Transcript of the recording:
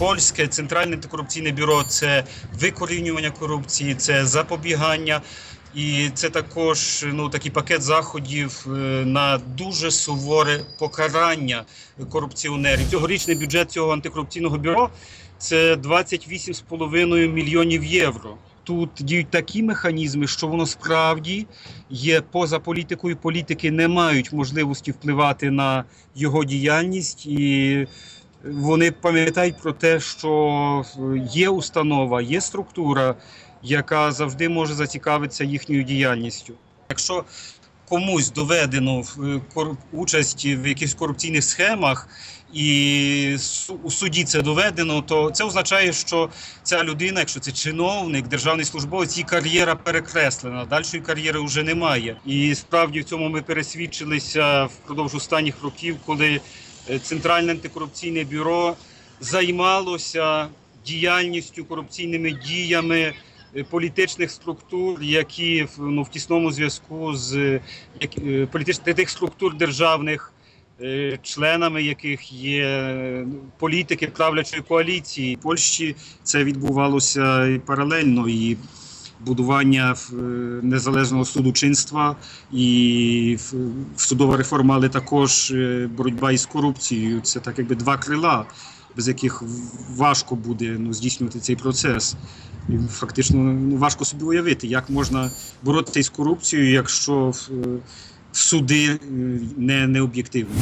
Польське центральне антикорупційне бюро це викорінювання корупції, це запобігання. І це також ну такий пакет заходів е, на дуже суворе покарання корупціонерів. Цьогорічний бюджет цього антикорупційного бюро це 28,5 мільйонів євро. Тут діють такі механізми, що воно справді є поза політикою. Політики не мають можливості впливати на його діяльність, і вони пам'ятають про те, що є установа, є структура, яка завжди може зацікавитися їхньою діяльністю. Якщо комусь доведено е, участь в якихось корупційних схемах, і у суді це доведено, то це означає, що ця людина, якщо це чиновник, державний службовець, її кар'єра перекреслена. Дальшої кар'єри вже немає. І справді в цьому ми пересвідчилися впродовж останніх років, коли Центральне антикорупційне бюро займалося діяльністю, корупційними діями е, політичних структур, які ну, в тісному зв'язку з е, як, е, політичних тих структур державних, е, членами яких є е, політики правлячої коаліції. В Польщі це відбувалося паралельно і. Будування е, незалежного судочинства і судова реформа, але також е, боротьба із корупцією. Це так якби два крила, без яких важко буде ну, здійснювати цей процес. І фактично ну, важко собі уявити, як можна боротися із корупцією, якщо е, суди не, не об'єктивні.